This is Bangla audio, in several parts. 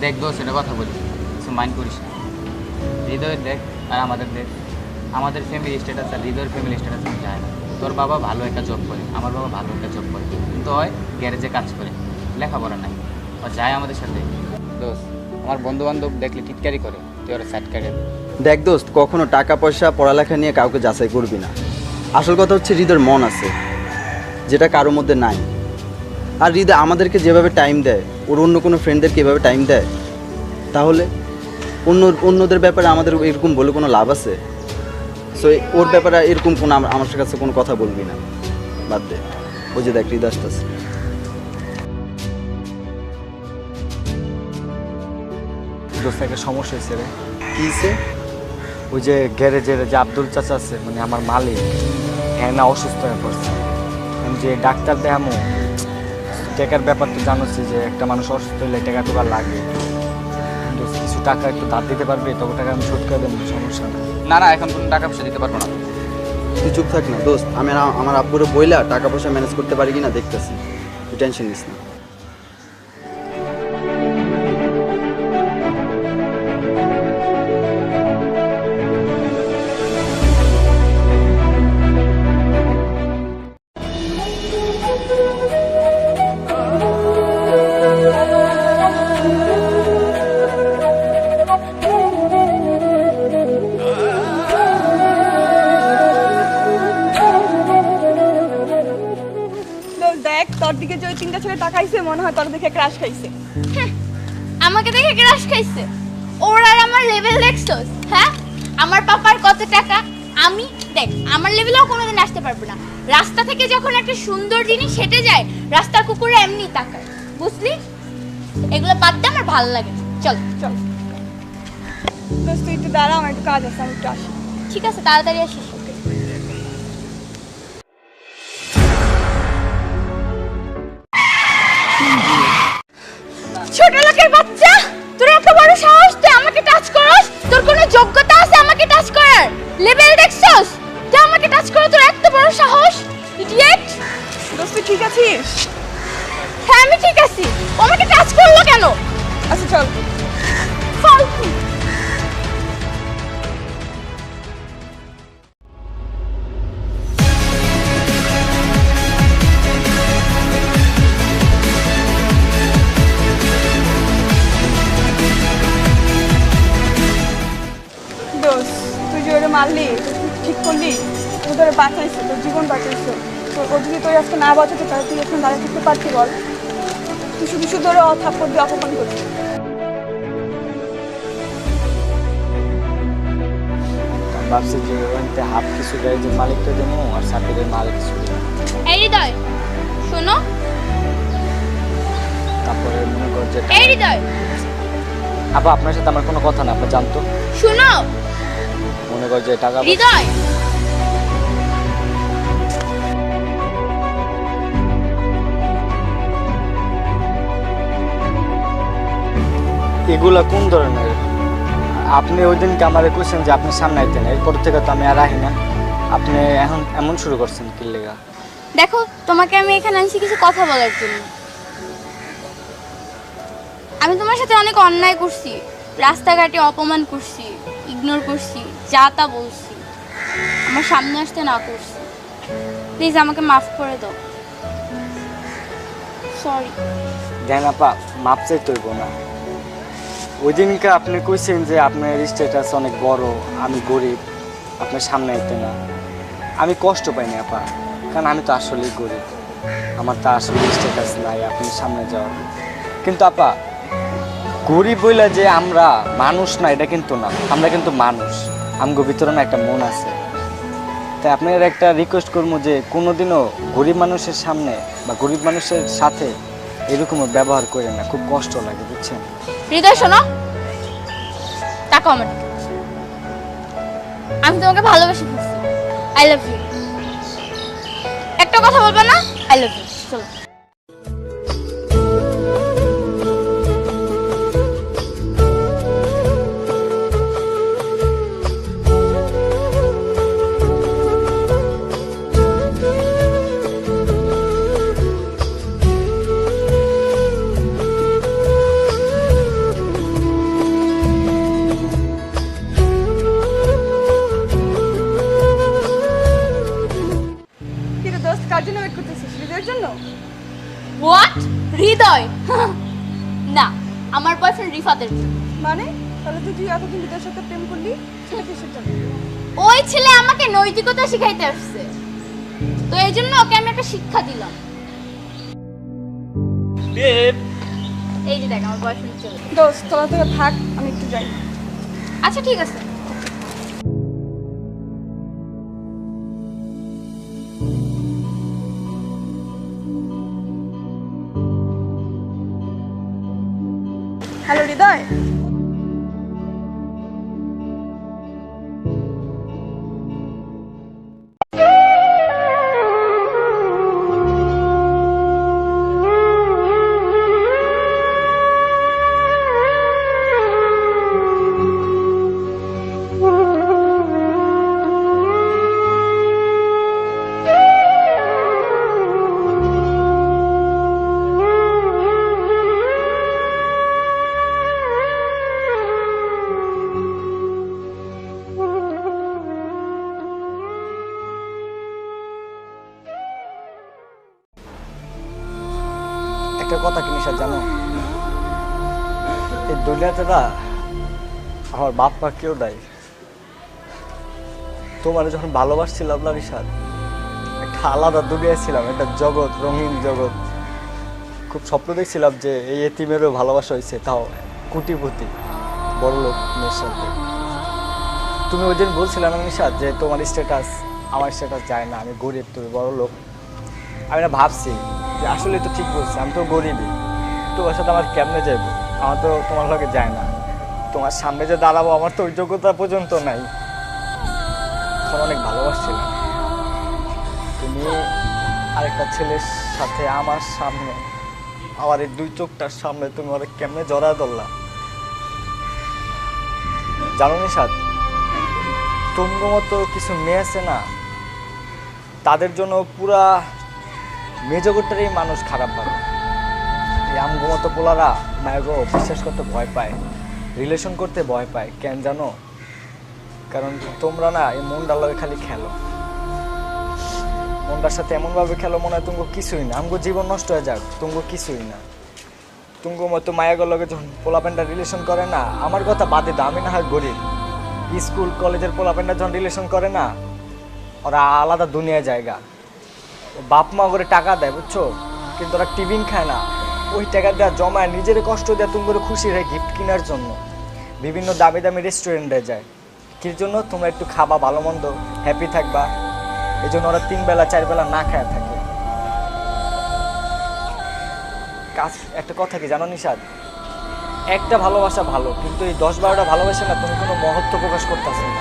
দেখ দোষ এটা কথা বলি। কিছু মাইন্ড করিস না। হৃদয়ের দেখ, আর আমাদের দেখ। আমাদের ফ্যামিলি স্ট্যাটাস আর হৃদয়ের ফ্যামিলি স্ট্যাটাস আমি যায় না। তোর বাবা ভালো একটা জব করে, আমার বাবা ভালো একটা জব করে। কিন্তু হয় গ্যারেজে কাজ করে। লেখাপড়া নাই। ও যায় আমাদের সাথে। দোষ আমার বন্ধু বান্ধব দেখলে টিটকারি করে। তুই ওরা সাইড কাটে। দেখ দোস্ত, কখনো টাকা পয়সা, পড়ালেখা নিয়ে কাউকে যাচাই করবি না। আসল কথা হচ্ছে হৃদয়ের মন আছে, যেটা কারোর মধ্যে নাই। আর হৃদয় আমাদেরকে যেভাবে টাইম দেয় ওর অন্য কোনো ফ্রেন্ডদেরকে এভাবে টাইম দেয় তাহলে অন্য অন্যদের ব্যাপারে আমাদের এরকম বলে কোনো লাভ আছে? সো ওর ব্যাপারে এরকম কোনো আম- আমার কাছে কোনো কথা বলবি না। বাদ দে। ও যে দেখ হৃদয় আসতেছে। দোস্ত একটা সমস্যা হয়েছে রে। কী ওই যে গ্যারেজের যে আব্দুল চাচা আছে মানে আমার মালিক হ্যাঁ না অসুস্থ হয়ে পড়ছে। আমি যে ডাক্তার দেখামো টাকার ব্যাপার তো জানোস যে একটা মানুষ অসুস্থ হলে টাকা টোকা লাগে। কিছু টাকা একটু ধার দিতে পারবে তবে টাকা আমি শোধ করে দেবো সমস্যা নেই। না না এখন কোনো টাকা পয়সা দিতে পারব না। তুই চুপ থাক না দোস্ত আমি আমার আব্বুরে বইলা টাকা পয়সা ম্যানেজ করতে পারি কিনা দেখতেছি। তুই টেনশন নিস না। তোর দিকে যে ওই তিনটা ছেলে টাকাইছে মনে হয় তোর দেখে ক্রাশ খাইছে। আমাকে দেখে ক্রাশ খাইছে। ওর আর আমার লেভেল দেখছস হ্যাঁ? আমার পাপার কত টাকা আমি দেখ আমার লেভেলেও কোনোদিন আসতে পারব না। রাস্তা থেকে যখন একটা সুন্দর জিনিস হেঁটে যায় রাস্তার কুকুরে এমনি তাকায়। বুঝলি? এগুলো বাদ দে আমার ভালো লাগে চল চল। তুই একটু দাঁড়া আমার একটু কাজ আছে আমি একটু আসি। ঠিক আছে তাড়াতাড়ি আসিস। বাচ্চা তোর এত বড় সাহস তুই আমাকে টাচ করস? তোর কোনো যোগ্যতা আছে আমাকে টাচ করার? লেভেল দেখছস? তুই আমাকে টাচ করে তোর এত বড় সাহস? ইডিয়েট দোস্ত ঠিক আছিস? হ্যাঁ আমি ঠিক আছি। ও আমাকে টাচ করল কেন? আচ্ছা চল। বাঁচাইছে তোর জীবন বাঁচাইছে। তো ও যদি তোর আজকে না বাঁচাতে তাহলে তুই এখন দাঁড়িয়ে থাকতে পারতি বল। তুই শুধু শুধু ওরে অথাপ্পর দিয়ে অপমান করছিস ভাবছি যে ওইতে হাফ কিছু গ্যারেজের মালিকটা দেবো আর সার্টিফিকেটের মালিক কিছু এই হৃদয় শোনো। তারপরে মনে কর যে এই হৃদয়। আপা আপনার সাথে আমার কোনো কথা না আপনি জানতো? শোনো। মনে কর যে টাকা হৃদয়। এগুলা কোন ধরনের? আপনি ওই দিনকে আমার কোয়েশ্চেন যে আপনি সামনে আইতেন এরপর থেকে তো আমি আর আহি না। আপনি এখন এমন শুরু করছেন কি লেগা? দেখো তোমাকে আমি এখানে আনছি কিছু কথা বলার জন্য। আমি তোমার সাথে অনেক অন্যায় করছি রাস্তাঘাটে অপমান করছি ইগনোর করছি যা তা বলছি। আমার সামনে আসতে না করছি। প্লিজ আমাকে মাফ করে দাও। সরি দেন আপা মাপ চাই তৈব না। ওই দিনকে আপনি কইছেন যে আপনার স্ট্যাটাস অনেক বড়, আমি গরিব, আপনার সামনে আইতে না। আমি কষ্ট পাইনি, আপা, কারণ আমি তো আসলেই গরিব। আমার তো আসলে স্ট্যাটাস নাই, আপনি সামনে যাওয়ার কিন্তু আপা, গরিব বইলা যে আমরা মানুষ না, এটা কিন্তু না। আমরা কিন্তু মানুষ। আমগো ভিতরে একটা মন আছে। তাই আপনার একটা রিকোয়েস্ট করব যে কোনোদিনও গরিব মানুষের সামনে বা গরিব মানুষের সাথে এরকম ব্যবহার করে না। খুব কষ্ট লাগে, বুঝছেন? হৃদয়, শোনো। তাকাও আমার আমি তোমাকে ভালোবেসে ফেলছি। আই লাভ ইউ একটা কথা বলবে না? আই লাভ ইউ চলো। তুই এতদিন হৃদয়ের সাথে প্রেম করলি সেটা কিসের জন্য? ওই ছেলে আমাকে নৈতিকতা শিখাইতে আসছে। তো এই জন্য ওকে আমি একটা শিক্ষা দিলাম। এই যে দেখ আমার বয়ফ্রেন্ড চলে দোস্ত তোরা থেকে থাক আমি একটু যাই। আচ্ছা ঠিক আছে। হ্যালো হৃদয়। একটা কথা কি নিশা জানো? এই দুনিয়াতে না, আমার বাপ মা কেউ নাই। তোমার যখন ভালোবাসছিলাম না নিশাদ একটা আলাদা দুনিয়ায় ছিলাম, একটা জগৎ, রঙিন জগৎ। খুব স্বপ্ন দেখছিলাম যে এই এতিমেরও ভালোবাসা হয়েছে তাও কোটিপতি বড় লোক মেয়ের তুমি ওই দিন বলছিলে না নিশাদ যে তোমার স্ট্যাটাস আমার স্ট্যাটাস যায় না, আমি গরিব, তুমি বড় লোক। আমি না ভাবছি আসলে তো ঠিক বলছি, আমি তো গরিবই। তোমার সাথে আমার কেমনে যাইব? আমার তো তোমার লগে যায় না। তোমার সামনে যে দাঁড়াবো, আমার তো ওই যোগ্যতা পর্যন্ত নাই। তোমার অনেক ভালোবাসছিলাম। তুমি আরেকটা ছেলের সাথে আমার সামনে, আমার এই দুই চোখটার সামনে তুমি ওরা কেমনে জড়া ধরলা? জানো নিশাদ তোমার মতো কিছু মেয়ে আছে না, তাদের জন্য পুরা মেজগোটারই মানুষ খারাপ ভাবে। এই আমগো মতো পোলারা মায়াগো বিশ্বাস করতে ভয় পায় রিলেশন করতে ভয় পায়। কেন জানো? কারণ তোমরা না এই মনটার লগে খালি খেলো। মনটার সাথে এমনভাবে খেলো মনে হয় তুমি কিছুই না। আমগো জীবন নষ্ট হয়ে যাক তুমি কিছুই না। তুমি মতো মায়াগোর লগে যখন পোলাপেনটা রিলেশন করে না, আমার কথা বাদে দাও, আমি না হয় গরিব। স্কুল, কলেজের পোলাপেনটা যখন রিলেশন করে না, ওরা আলাদা দুনিয়া জায়গা। বাপ মা করে টাকা দেয়, বুঝছ? কিন্তু ওরা টিফিন খায় না। ওই টাকা দেওয়া জমায় নিজের কষ্ট দেওয়া তুমি করে খুশি হয় গিফট কেনার জন্য। বিভিন্ন দামি দামি রেস্টুরেন্টে যায়। কির জন্য? তোমরা একটু খাবা, ভালো মন্দ হ্যাপি থাকবা। এই জন্য ওরা তিন বেলা, চার বেলা না খায় থাকে। কাজ, একটা কথা কি জানো নিষাদ একটা ভালোবাসা ভালো, কিন্তু এই দশ বারোটা ভালোবাসা না তুমি কোনো মহত্ব প্রকাশ করতেছো না।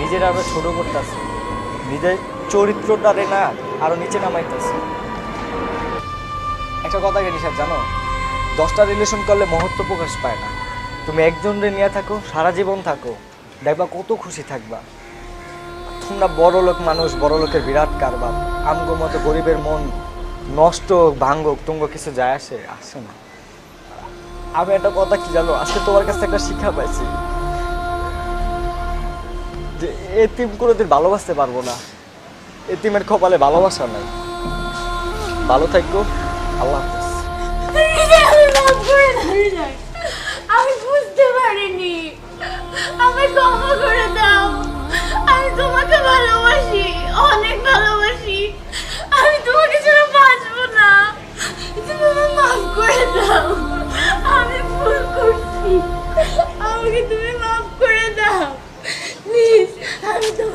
নিজের আরও ছোট করতেছো। নিজের চরিত্রটারে না, আরও নিচে নামাইতেছে। একটা কথা কি নিষাদ জানো? দশটা রিলেশন করলে মহত্ব প্রকাশ পায় না। তুমি একজন রে নিয়ে থাকো, সারা জীবন থাকো। দেখবা কত খুশি থাকবা। তোমরা বড় লোক মানুষ, বড় লোকের বিরাট কারবার। আমগো মতো গরিবের মন নষ্ট ভাঙ্গক তুঙ্গ কিছু যায় আসে আসে না। আমি একটা কথা কি জানো? আজকে তোমার কাছে একটা শিক্ষা পাইছি। যে এতিম কোনোদিন ভালোবাসতে পারব না। এতিমের কপালে ভালোবাসা নাই। ভালো থাকো। আল্লাহ হাফেজ।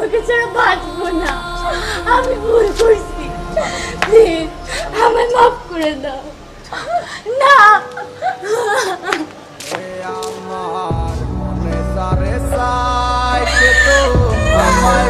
তোমাকে ছাড়া বাঁচবো না। আমি ভুল করছি। প্লিজ আমায় মাফ করে দাও। না। আমার মনে সারে সাই তো আমায়